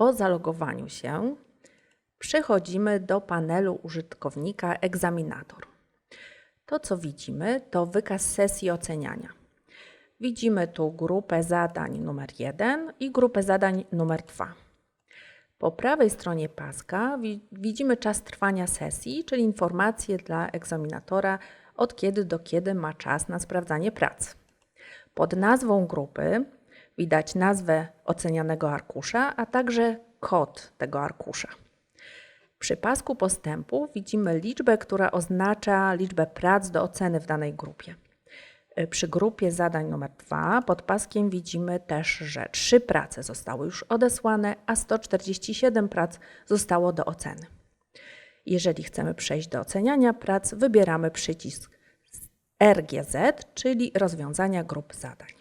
Po zalogowaniu się przechodzimy do panelu użytkownika egzaminator. To, co widzimy, to wykaz sesji oceniania. Widzimy tu grupę zadań numer 1 i grupę zadań numer 2. Po prawej stronie paska wi- widzimy czas trwania sesji, czyli informacje dla egzaminatora, od kiedy do kiedy ma czas na sprawdzanie prac. Pod nazwą grupy widać nazwę ocenianego arkusza, a także kod tego arkusza. Przy pasku postępu widzimy liczbę, która oznacza liczbę prac do oceny w danej grupie. Y, Przy grupie zadań numer 2 pod paskiem widzimy też, że trzy prace zostały już odesłane, a 147 prac zostało do oceny. Jeżeli chcemy przejść do oceniania prac, wybieramy przycisk RGZ, czyli rozwiązania grup zadań.